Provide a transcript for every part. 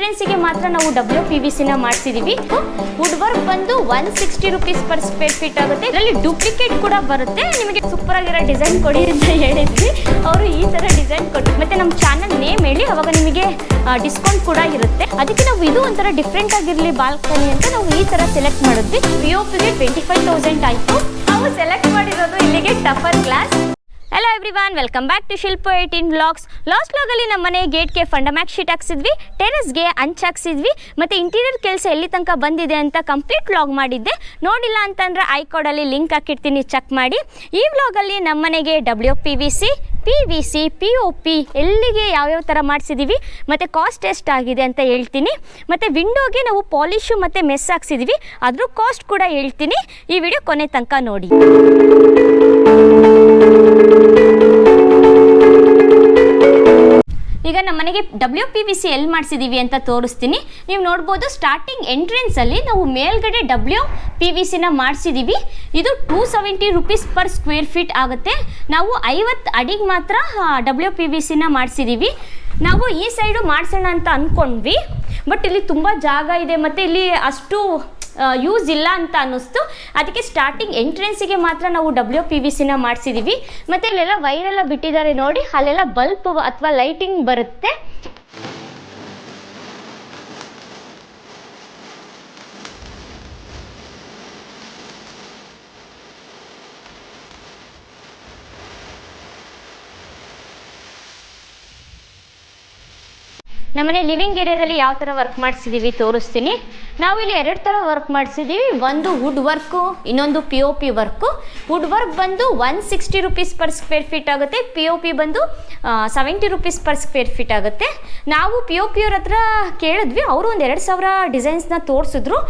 ಎಂಟ್ರೆನ್ಸಿಗೆ ಮಾತ್ರ ನಾವು W P V ಸಿನ ಮಾಡಿಸಿದೀವಿ. ವುಡ್ ವರ್ಕ್ ಬಂದು one sixty rupees per square feet ಆಗುತ್ತೆ. ಇದರಲ್ಲಿ ಡೂಪ್ಲಿಕೇಟ್ ಕೂಡ ಬರುತ್ತೆ. ನಿಮಗೆ ಸೂಪರ್ ಆಗಿರೋ ಡಿಸೈನ್ ಕೊಡಿ ಅಂತ ಹೇಳಿದ್ವಿ. ಅವರು ಈ ತರ ಡಿಸೈನ್ ಕೊಟ್ಟು ಮತ್ತೆ ನಮ್ಮ ಚಾನಲ್ ನೇಮ್ ಹೇಳಿ, ಅವಾಗ ನಿಮಗೆ ಡಿಸ್ಕೌಂಟ್ ಕೂಡ ಇರುತ್ತೆ. ಅದಕ್ಕೆ ನಾವು ಇದು ಒಂಥರ ಡಿಫ್ರೆಂಟ್ ಆಗಿರಲಿ ಬಾಲ್ಕನಿ ಅಂತ ನಾವು ಈ ತರ ಸೆಲೆಕ್ಟ್ ಮಾಡಿದ್ವಿ. ಪಿ ಪಿಗೆ ಟ್ವೆಂಟಿ ಫೈವ್ ತೌಸಂಡ್ ಆಯಿತು. ನಾವು ಸೆಲೆಕ್ಟ್ ಮಾಡಿರೋದು ಇಲ್ಲಿಗೆ tougher glass hello everyone welcome back to Shilpa eighteen blogs last ಬ್ಲಾಗಲ್ಲಿ ನಮ್ಮ ಮನೆ ಗೇಟ್ಗೆ ಫಂಡಮ್ಯಾಕ್ ಶೀಟ್ ಹಾಕ್ಸಿದ್ವಿ ಟೆರೆಸ್ಗೆ ಅಂಚ್ ಹಾಕ್ಸಿದ್ವಿ, ಮತ್ತು ಇಂಟೀರಿಯರ್ ಕೆಲಸ ಎಲ್ಲಿ ತನಕ ಬಂದಿದೆ ಅಂತ ಕಂಪ್ಲೀಟ್ ವ್ಲಾಗ್ ಮಾಡಿದ್ದೆ. ನೋಡಿಲ್ಲ ಅಂತಂದರೆ ಐಕೋಡಲ್ಲಿ ಲಿಂಕ್ ಹಾಕಿರ್ತೀನಿ ಚೆಕ್ ಮಾಡಿ. ಈ ವ್ಲಾಗಲ್ಲಿ ನಮ್ಮ ಮನೆಗೆ W P V C P V C P O P ಎಲ್ಲಿಗೆ ಯಾವ್ಯಾವ ಥರ ಮಾಡಿಸಿದ್ದೀವಿ ಮತ್ತು ಕಾಸ್ಟ್ ಎಷ್ಟಾಗಿದೆ ಅಂತ ಹೇಳ್ತೀನಿ. ಮತ್ತು ವಿಂಡೋಗೆ ನಾವು ಪಾಲಿಶು ಮತ್ತು ಮೆಸ್ ಹಾಕ್ಸಿದ್ದೀವಿ ಅದ್ರ ಕಾಸ್ಟ್ ಕೂಡ ಹೇಳ್ತೀನಿ. ಈ ವಿಡಿಯೋ ಕೊನೆ ತನಕ ನೋಡಿ. ಈಗ ನಮ್ಮ ಮನೆಗೆ ಡಬ್ಲ್ಯೂ ಪಿ ವಿ ಸಿ ಎಲ್ಲಿ ಮಾಡಿಸಿದ್ದೀವಿ ಅಂತ ತೋರಿಸ್ತೀನಿ. ನೀವು ನೋಡ್ಬೋದು ಸ್ಟಾರ್ಟಿಂಗ್ ಎಂಟ್ರೆನ್ಸಲ್ಲಿ ನಾವು ಮೇಲ್ಗಡೆ ಡಬ್ಲ್ಯೂ ಪಿ ವಿ ಸಿನ ಮಾಡಿಸಿದ್ದೀವಿ ಇದು two seventy rupees per square feet ಆಗುತ್ತೆ. ನಾವು ಐವತ್ತು ಅಡಿಗೆ ಮಾತ್ರ ಡಬ್ಲ್ಯೂ ಪಿ ವಿ ಸಿನ ಮಾಡಿಸಿದ್ದೀವಿ ನಾವು ಈ ಸೈಡು ಮಾಡಿಸೋಣ ಅಂತ ಅಂದ್ಕೊಂಡ್ವಿ ಬಟ್ ಇಲ್ಲಿ ತುಂಬ ಜಾಗ ಇದೆ. ಮತ್ತು ಇಲ್ಲಿ ಅಷ್ಟು ಯೂಸ್ ಇಲ್ಲ ಅಂತ ಅನ್ನಿಸ್ತು. ಅದಕ್ಕೆ ಸ್ಟಾರ್ಟಿಂಗ್ ಎಂಟ್ರೆನ್ಸಿಗೆ ಮಾತ್ರ ನಾವು ಡಬ್ಲ್ಯೂ ಪಿ ವಿ ಸಿನ ಮಾಡಿಸಿದ್ದೀವಿ ಮತ್ತು ಇಲ್ಲೆಲ್ಲ ವೈರೆಲ್ಲ ಬಿಟ್ಟಿದ್ದಾರೆ ನೋಡಿ. ಅಲ್ಲೆಲ್ಲ ಬಲ್ಪ್ ಅಥವಾ ಲೈಟಿಂಗ್ ಬರುತ್ತೆ. ನಮ್ಮನೆ ಲಿವಿಂಗ್ ಏರಿಯಾದಲ್ಲಿ ಯಾವ ಥರ ವರ್ಕ್ ಮಾಡಿಸಿದ್ದೀವಿ ತೋರಿಸ್ತೀನಿ. ನಾವು ಇಲ್ಲಿ ಎರಡು ಥರ ವರ್ಕ್ ಮಾಡಿಸಿದ್ದೀವಿ ಒಂದು ವುಡ್ ವರ್ಕು ಇನ್ನೊಂದು P O P work wood work ಬಂದು one sixty rupees per square feet ಆಗುತ್ತೆ. ಪಿ ಒ ಪಿ ಬಂದು seventy rupees per square feet ಆಗುತ್ತೆ. ನಾವು ಪಿ ಒ ಪಿ ಅವ್ರ ಹತ್ರ ಕೇಳಿದ್ವಿ. ಅವರು ಒಂದು ಎರಡು ಸಾವಿರ ಡಿಸೈನ್ಸ್ನ ತೋರಿಸಿದ್ರು.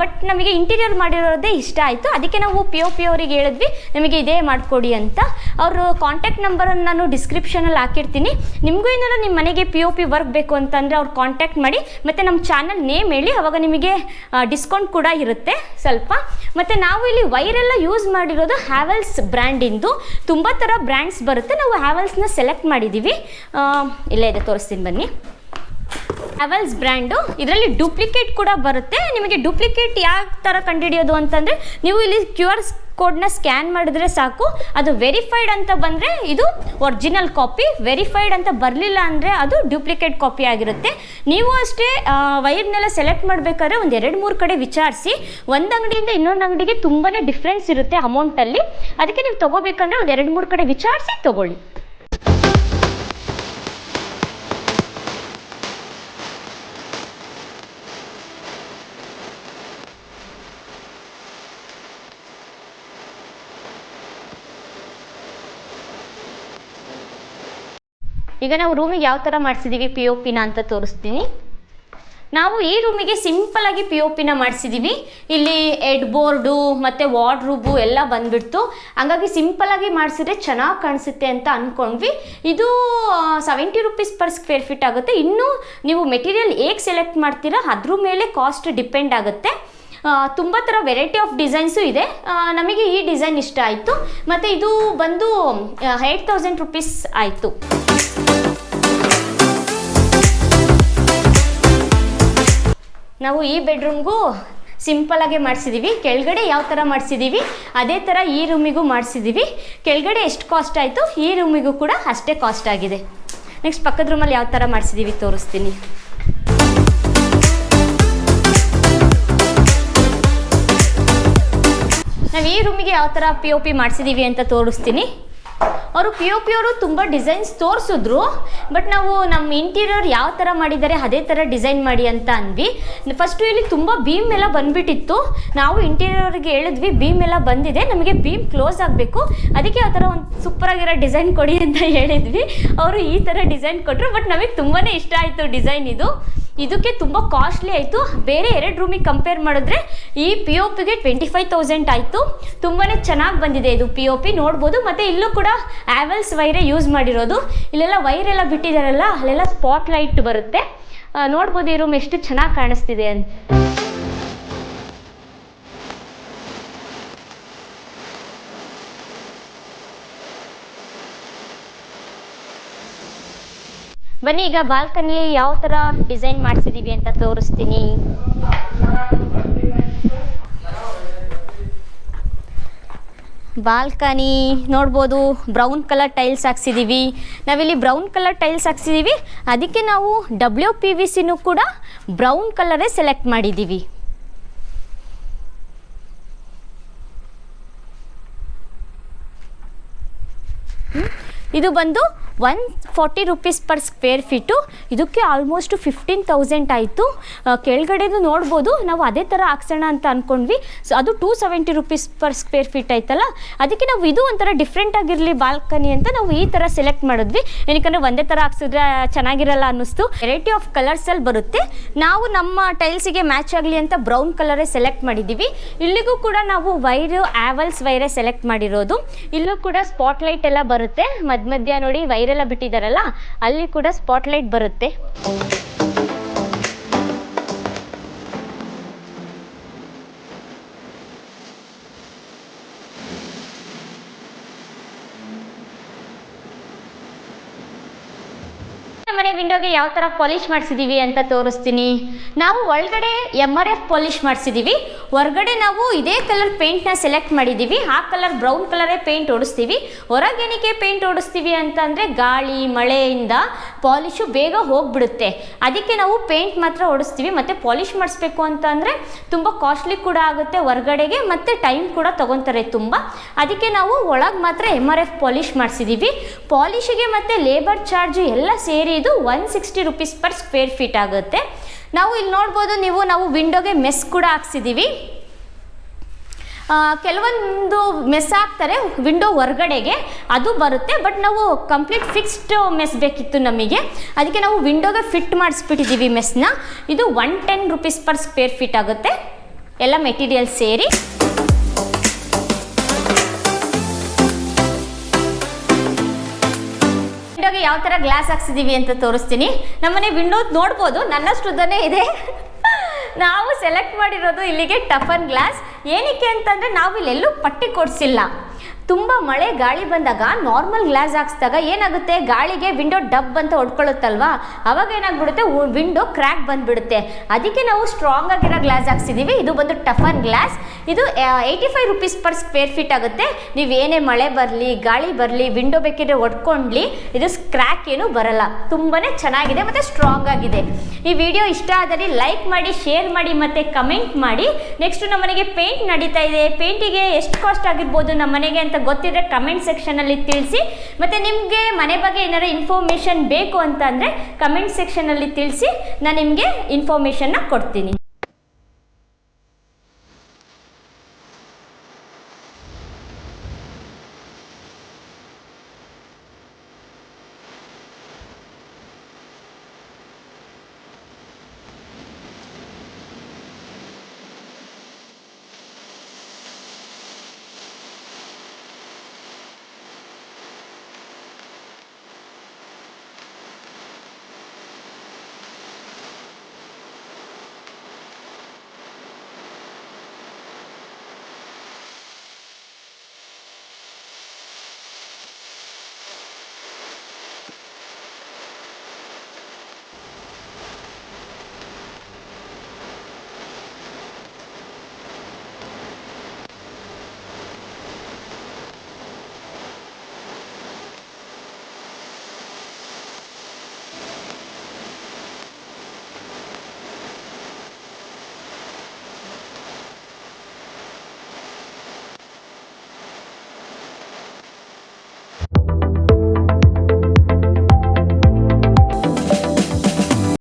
ಬಟ್ ನಮಗೆ ಇಂಟೀರಿಯರ್ ಮಾಡಿರೋದೇ ಇಷ್ಟ ಆಯಿತು. ಅದಕ್ಕೆ ನಾವು ಪಿ ಒ ಪಿ ಅವರಿಗೆ ಹೇಳಿದ್ವಿ, ನಮಗೆ ಇದೇ ಮಾಡಿಕೊಡಿ ಅಂತ. ಅವರು ಕಾಂಟ್ಯಾಕ್ಟ್ ನಂಬರನ್ನು ನಾನು ಡಿಸ್ಕ್ರಿಪ್ಷನಲ್ಲಿ ಹಾಕಿರ್ತೀನಿ. ನಿಮಗೂ ಏನಾದ್ರು ನಿಮ್ಮ ಮನೆಗೆ ಪಿ ಒ ಪಿ ವರ್ಕ್ ಬೇಕು ಅಂತಂದರೆ ಅವ್ರು ಕಾಂಟ್ಯಾಕ್ಟ್ ಮಾಡಿ, ಮತ್ತು ನಮ್ಮ ಚಾನಲ್ ನೇಮ್ ಹೇಳಿ, ಅವಾಗ ನಿಮಗೆ ಡಿಸ್ಕೌಂಟ್ ಕೂಡ ಇರುತ್ತೆ ಸ್ವಲ್ಪ. ಮತ್ತು ನಾವು ಇಲ್ಲಿ ವೈರೆಲ್ಲ ಯೂಸ್ ಮಾಡಿರೋದು ಹ್ಯಾವೆಲ್ಸ್ ಬ್ರ್ಯಾಂಡಿಂದು ತುಂಬ ಥರ ಬ್ರ್ಯಾಂಡ್ಸ್ ಬರುತ್ತೆ. ನಾವು ಹ್ಯಾವೆಲ್ಸ್ನ ಸೆಲೆಕ್ಟ್ ಮಾಡಿದ್ದೀವಿ ಇಲ್ಲೇ ಇದೆ, ತೋರಿಸ್ತೀನಿ ಬನ್ನಿ. ಹ್ಯಾವೆಲ್ಸ್ ಬ್ರ್ಯಾಂಡು ಇದರಲ್ಲಿ ಡೂಪ್ಲಿಕೇಟ್ ಕೂಡ ಬರುತ್ತೆ. ನಿಮಗೆ ಡೂಪ್ಲಿಕೇಟ್ ಯಾವ ಥರ ಕಂಡುಹಿಡಿಯೋದು ಅಂತಂದರೆ, ನೀವು ಇಲ್ಲಿ ಕ್ಯೂ ಆರ್ ಕೋಡ್ನ ಸ್ಕ್ಯಾನ್ ಮಾಡಿದ್ರೆ ಸಾಕು. ಅದು ವೆರಿಫೈಡ್ ಅಂತ ಬಂದರೆ ಇದು ಒರಿಜಿನಲ್ ಕಾಪಿ ವೆರಿಫೈಡ್ ಅಂತ ಬರಲಿಲ್ಲ ಅಂದರೆ ಅದು ಡ್ಯೂಪ್ಲಿಕೇಟ್ ಕಾಪಿ ಆಗಿರುತ್ತೆ. ನೀವು ಅಷ್ಟೇ ವೈರ್ನೆಲ್ಲ ಸೆಲೆಕ್ಟ್ ಮಾಡಬೇಕಾದ್ರೆ ಒಂದು ಎರಡು ಮೂರು ಕಡೆ ವಿಚಾರಿಸಿ. ಒಂದು ಅಂಗಡಿಯಿಂದ ಇನ್ನೊಂದು ಅಂಗಡಿಗೆ ತುಂಬಾ ಡಿಫ್ರೆನ್ಸ್ ಇರುತ್ತೆ ಅಮೌಂಟಲ್ಲಿ ಅದಕ್ಕೆ ನೀವು ತೊಗೋಬೇಕಂದ್ರೆ ಒಂದು ಎರಡು ಮೂರು ಕಡೆ ವಿಚಾರಿಸಿ ತೊಗೊಳ್ಳಿ. ಈಗ ನಾವು ರೂಮಿಗೆ ಯಾವ ಥರ ಮಾಡಿಸಿದ್ದೀವಿ ಪಿ ಒ ಪಿನ ಅಂತ ತೋರಿಸ್ತೀನಿ. ನಾವು ಈ ರೂಮಿಗೆ ಸಿಂಪಲ್ ಆಗಿ ಪಿ ಒ ಪಿನ ಮಾಡಿಸಿದ್ದೀವಿ ಇಲ್ಲಿ ಎಡ್ ಬೋರ್ಡು ಮತ್ತು ವಾರ್ಡ್ರೂಬು ಎಲ್ಲ ಬಂದ್ಬಿಡ್ತು. ಹಂಗಾಗಿ ಸಿಂಪಲ್ ಆಗಿ ಮಾಡಿಸಿದ್ರೆ ಚೆನ್ನಾಗಿ ಕಾಣಿಸುತ್ತೆ ಅಂತ ಅಂದ್ಕೊಂಡ್ವಿ ಇದು seventy rupees per square feet ಆಗುತ್ತೆ. ಇನ್ನೂ ನೀವು ಮೆಟೀರಿಯಲ್ ಹೇಗೆ ಸೆಲೆಕ್ಟ್ ಮಾಡ್ತೀರಾ, ಅದ್ರ ಮೇಲೆ ಕಾಸ್ಟ್ ಡಿಪೆಂಡ್ ಆಗುತ್ತೆ. ತುಂಬ ಥರ ವೆರೈಟಿ ಆಫ್ ಡಿಸೈನ್ಸು ಇದೆ. ನಮಗೆ ಈ ಡಿಸೈನ್ ಇಷ್ಟ ಆಯಿತು. ಮತ್ತು ಇದು ಬಂದು ಏಯ್ಟ್ ತೌಸಂಡ್ ರುಪೀಸ್ ಆಯಿತು. ನಾವು ಈ ಬೆಡ್ರೂಮ್ಗೂ ಸಿಂಪಲಾಗೆ ಮಾಡಿಸಿದ್ದೀವಿ ಕೆಳಗಡೆ ಯಾವ ಥರ ಮಾಡಿಸಿದ್ದೀವಿ ಅದೇ ಥರ ಈ ರೂಮಿಗೂ ಮಾಡಿಸಿದ್ದೀವಿ ಕೆಳಗಡೆ ಎಷ್ಟು ಕಾಸ್ಟ್ ಆಯಿತು? ಈ ರೂಮಿಗೂ ಕೂಡ ಅಷ್ಟೇ ಕಾಸ್ಟ್ ಆಗಿದೆ. ನೆಕ್ಸ್ಟ್ ಪಕ್ಕದ ರೂಮಲ್ಲಿ ಯಾವ ಥರ ಮಾಡಿಸಿದ್ದೀವಿ ತೋರಿಸ್ತೀನಿ. ನಾವು ಈ ರೂಮಿಗೆ ಯಾವ ಥರ ಪಿ ಒ ಪಿ ಮಾಡಿಸಿದ್ದೀವಿ ಅಂತ ತೋರಿಸ್ತೀನಿ. ಅವರು ಪಿ ಒ ಪಿ ಅವರು ತುಂಬ ಡಿಸೈನ್ಸ್ ತೋರಿಸಿದ್ರು ಬಟ್ ನಾವು ನಮ್ಮ ಇಂಟೀರಿಯರ್ ಯಾವ ಥರ ಮಾಡಿದ್ದಾರೆ, ಅದೇ ಥರ ಡಿಸೈನ್ ಮಾಡಿ ಅಂತ ಅಂದ್ವಿ. ಫಸ್ಟು ಇಲ್ಲಿ ತುಂಬ ಬೀಮ್ ಎಲ್ಲ ಬಂದ್ಬಿಟ್ಟಿತ್ತು. ನಾವು ಇಂಟೀರಿಯರ್ಗೆ ಹೇಳಿದ್ವಿ ಬೀಮ್ ಎಲ್ಲ ಬಂದಿದೆ, ನಮಗೆ ಬೀಮ್ ಕ್ಲೋಸ್ ಆಗಬೇಕು. ಅದಕ್ಕೆ ಆ ಥರ ಒಂದು ಸೂಪರಾಗಿರೋ ಡಿಸೈನ್ ಕೊಡಿ ಅಂತ ಹೇಳಿದ್ವಿ. ಅವರು ಈ ಥರ ಡಿಸೈನ್ ಕೊಟ್ಟರು ಬಟ್ ನಮಗೆ ತುಂಬಾ ಇಷ್ಟ ಆಯಿತು ಡಿಸೈನ್ ಇದು. ಇದಕ್ಕೆ ತುಂಬ ಕಾಸ್ಟ್ಲಿ ಆಯಿತು. ಬೇರೆ ಎರಡು ರೂಮಿಗೆ ಕಂಪೇರ್ ಮಾಡಿದ್ರೆ ಈ ಪಿ ಒ ಪಿಗೆ ಟ್ವೆಂಟಿ ಫೈವ್ ತೌಸಂಡ್ ಆಯಿತು. ತುಂಬಾ ಚೆನ್ನಾಗಿ ಬಂದಿದೆ ಇದು ಪಿ ಒ ಪಿ ನೋಡ್ಬೋದು. ಮತ್ತು ಇಲ್ಲೂ ಕೂಡ ಆ್ಯವೆಲ್ಸ್ ವೈರೇ ಯೂಸ್ ಮಾಡಿರೋದು. ಇಲ್ಲೆಲ್ಲ ವೈರೆಲ್ಲ ಬಿಟ್ಟಿದ್ದಾರಲ್ಲ ಅಲ್ಲೆಲ್ಲ ಸ್ಪಾಟ್ ಲೈಟ್ ಬರುತ್ತೆ ನೋಡ್ಬೋದು ಈ ರೂಮ್ ಎಷ್ಟು ಚೆನ್ನಾಗಿ ಕಾಣಿಸ್ತಿದೆ ಅಂತ. ಬನ್ನಿ, ಈಗ ಬಾಲ್ಕನಿ ಯಾವ ಥರ ಡಿಸೈನ್ ಮಾಡಿಸಿದ್ದೀವಿ ಅಂತ ತೋರಿಸ್ತೀನಿ. ಬಾಲ್ಕನಿ, ನೋಡ್ಬೋದು, ಬ್ರೌನ್ ಕಲರ್ ಟೈಲ್ಸ್ ಹಾಕ್ಸಿದ್ದೀವಿ ನಾವಿಲ್ಲಿ ಬ್ರೌನ್ ಕಲರ್ ಟೈಲ್ಸ್ ಹಾಕ್ಸಿದ್ದೀವಿ ಅದಕ್ಕೆ ನಾವು ಡಬ್ಲ್ಯೂ ಪಿ ವಿ ಸಿನೂ ಕೂಡ ಬ್ರೌನ್ ಕಲರೇ ಸೆಲೆಕ್ಟ್ ಮಾಡಿದ್ದೀವಿ ಇದು ಬಂದು one forty rupees per square feet. ಇದಕ್ಕೆ ಆಲ್ಮೋಸ್ಟ್ ಫಿಫ್ಟೀನ್ ತೌಸಂಡ್ ಆಯಿತು. ಕೆಳಗಡೆದು ನೋಡ್ಬೋದು. ನಾವು ಅದೇ ಥರ ಹಾಕ್ಸೋಣ ಅಂತ ಅಂದ್ಕೊಂಡ್ವಿ ಸೊ ಅದು two seventy rupees per square feet ಆಯ್ತಲ್ಲ? ಅದಕ್ಕೆ ನಾವು ಇದು ಒಂಥರ ಡಿಫ್ರೆಂಟ್ ಆಗಿರಲಿ ಬಾಲ್ಕನಿ ಅಂತ ನಾವು ಈ ಥರ ಸೆಲೆಕ್ಟ್ ಮಾಡಿದ್ವಿ. ಏನಕ್ಕಂದ್ರೆ ಒಂದೇ ಥರ ಹಾಕ್ಸಿದ್ರೆ ಚೆನ್ನಾಗಿರಲ್ಲ ಅನ್ನಿಸ್ತು. ವೆರೈಟಿ ಆಫ್ ಕಲರ್ಸಲ್ಲಿ ಬರುತ್ತೆ. ನಾವು ನಮ್ಮ ಟೈಲ್ಸಿಗೆ ಮ್ಯಾಚ್ ಆಗಲಿ ಅಂತ ಬ್ರೌನ್ ಕಲರೇ ಸೆಲೆಕ್ಟ್ ಮಾಡಿದ್ದೀವಿ. ಇಲ್ಲಿಗೂ ಕೂಡ ನಾವು ವೈರು ಆ್ಯವಲ್ಸ್ ವೈರೇ ಸೆಲೆಕ್ಟ್ ಮಾಡಿರೋದು. ಇಲ್ಲೂ ಕೂಡ ಸ್ಪಾಟ್ಲೈಟ್ ಎಲ್ಲ ಬರುತ್ತೆ. ಮಧ್ಯ ಮಧ್ಯ ನೋಡಿ ವೈರೆಲ್ಲ ಬಿಟ್ಟಿದ್ದಾರಲ್ಲ ಅಲ್ಲಿ ಕೂಡ ಸ್ಪಾಟ್ಲೈಟ್ ಬರುತ್ತೆ. ಮನೆ ವಿಂಡೋಗೆ ಯಾವ ತರ ಪಾಲಿಶ್ ಮಾಡಿಸಿದ್ದೀವಿ ಅಂತ ತೋರಿಸ್ತೀನಿ. ನಾವು ಒಳಗಡೆ ಎಂ ಆರ್ ಎಫ್ ಪಾಲಿಶ್ ಮಾಡಿಸಿದ್ದೀವಿ ಹೊರಗಡೆ ನಾವು ಇದೇ ಕಲರ್ ಪೇಂಟ್ನ ಸೆಲೆಕ್ಟ್ ಮಾಡಿದ್ದೀವಿ ಆ ಕಲರ್ ಬ್ರೌನ್ ಕಲರೇ ಪೇಂಟ್ ಓಡಿಸ್ತೀವಿ. ಹೊರಗೆನಿಕೆ ಪೇಂಟ್ ಓಡಿಸ್ತೀವಿ ಅಂತಂದರೆ ಗಾಳಿ, ಮಳೆಯಿಂದ ಪಾಲಿಶು ಬೇಗ ಹೋಗ್ಬಿಡುತ್ತೆ. ಅದಕ್ಕೆ ನಾವು ಪೇಂಟ್ ಮಾತ್ರ ಓಡಿಸ್ತೀವಿ. ಮತ್ತು ಪಾಲಿಶ್ ಮಾಡಿಸ್ಬೇಕು ಅಂತ ಅಂದರೆ ತುಂಬ ಕಾಸ್ಟ್ಲಿ ಕೂಡ ಆಗುತ್ತೆ ಹೊರಗಡೆಗೆ ಮತ್ತು ಟೈಮ್ ಕೂಡ ತೊಗೊತಾರೆ ತುಂಬ. ಅದಕ್ಕೆ ನಾವು ಒಳಗೆ ಮಾತ್ರ ಎಂ ಆರ್ ಎಫ್ ಪಾಲಿಶ್ ಮಾಡಿಸಿದ್ದೀವಿ ಪಾಲಿಶಿಗೆ ಮತ್ತು ಲೇಬರ್ ಚಾರ್ಜು ಎಲ್ಲ ಸೇರಿ ಇದು one sixty rupees per square feet ಆಗುತ್ತೆ. ನಾವು ಇಲ್ಲಿ ನೋಡ್ಬೋದು ನೀವು, ನಾವು ವಿಂಡೋಗೆ ಮೆಸ್ ಕೂಡ ಹಾಕ್ಸಿದ್ದೀವಿ ಕೆಲವೊಂದು ಮೆಸ್ ಹಾಕ್ತಾರೆ ವಿಂಡೋ ಹೊರಗಡೆಗೆ, ಅದು ಬರುತ್ತೆ ಬಟ್ ನಾವು ಕಂಪ್ಲೀಟ್ ಫಿಕ್ಸ್ಡ್ ಮೆಸ್ ಬೇಕಿತ್ತು ನಮಗೆ. ಅದಕ್ಕೆ ನಾವು ವಿಂಡೋಗೆ ಫಿಟ್ ಮಾಡಿಸ್ಬಿಟ್ಟಿದ್ದೀವಿ ಮೆಸ್ನ ಇದು one ten rupees per square feet ಆಗುತ್ತೆ. ಎಲ್ಲ ಮೆಟೀರಿಯಲ್ ಸೇರಿ. ಯಾವ ಥರ ಗ್ಲಾಸ್ ಹಾಕ್ಸಿದೀವಿ ಅಂತ ತೋರಿಸ್ತೀನಿ. ನಮ್ಮನೆ ವಿಂಡೋ ನೋಡ್ಬೋದು, ನನ್ನಷ್ಟು ಉದ್ದನೇ ಇದೆ. ನಾವು ಸೆಲೆಕ್ಟ್ ಮಾಡಿರೋದು ಇಲ್ಲಿಗೆ ಟಫನ್ ಗ್ಲಾಸ್ ಏನಕ್ಕೆ ಅಂತಂದರೆ ನಾವು ಇಲ್ಲೆಲ್ಲೂ ಪಟ್ಟಿ ಕೊಡಿಸಿಲ್ಲ. ತುಂಬ ಮಳೆ, ಗಾಳಿ ಬಂದಾಗ ನಾರ್ಮಲ್ ಗ್ಲಾಸ್ ಹಾಕ್ಸಿದಾಗ ಏನಾಗುತ್ತೆ? ಗಾಳಿಗೆ ವಿಂಡೋ ಡಬ್ ಅಂತ ಹೊಡ್ಕೊಳ್ಳುತ್ತಲ್ವಾ? ಅವಾಗ ಏನಾಗ್ಬಿಡುತ್ತೆ? ವಿಂಡೋ ಕ್ರ್ಯಾಕ್ ಬಂದ್ಬಿಡುತ್ತೆ. ಅದಕ್ಕೆ ನಾವು ಸ್ಟ್ರಾಂಗ್ ಆಗಿರೋ ಗ್ಲಾಸ್ ಹಾಕ್ಸಿದ್ದೀವಿ ಇದು ಬಂದು ಟಫನ್ ಗ್ಲಾಸ್ ಇದು eighty five rupees per square feet ಆಗುತ್ತೆ. ನೀವು ಏನೇ ಮಳೆ ಬರಲಿ, ಗಾಳಿ ಬರಲಿ ವಿಂಡೋ ಬೇಕಿದ್ರೆ ಒಡ್ಕೊಂಡ್ಲಿ, ಇದು ಸ್ಕ್ರ್ಯಾಕ್ ಏನು ಬರಲ್ಲ. ತುಂಬಾ ಚೆನ್ನಾಗಿದೆ ಮತ್ತು ಸ್ಟ್ರಾಂಗ್ ಆಗಿದೆ. ಈ ವಿಡಿಯೋ ಇಷ್ಟ ಆದರೆ ಲೈಕ್ ಮಾಡಿ ಶೇರ್ ಮಾಡಿ ಮತ್ತು ಕಮೆಂಟ್ ಮಾಡಿ. ನೆಕ್ಸ್ಟ್ ನಮ್ಮನೆಗೆ ಪೇಂಟ್ ನಡೀತಾ ಇದೆ. ಪೇಂಟಿಗೆ ಎಷ್ಟು ಕಾಸ್ಟ್ ಆಗಿರ್ಬೋದು ನಮ್ಮ ಮನೆಗೆ ಅಂತ ಗೊತ್ತಿದ್ರೆ ಕಮೆಂಟ್ ಸೆಕ್ಷನಲ್ಲಿ ತಿಳಿಸಿ. ಮತ್ತು ನಿಮಗೆ ಮನೆ ಬಗ್ಗೆ ಏನಾದ್ರು ಇನ್ಫಾರ್ಮೇಷನ್ ಬೇಕು ಅಂತ ಅಂದರೆ ಕಮೆಂಟ್ ಸೆಕ್ಷನಲ್ಲಿ ತಿಳಿಸಿ, ನಾನು ನಿಮಗೆ ಇನ್ಫಾರ್ಮೇಷನ್ನ ಕೊಡ್ತೀನಿ.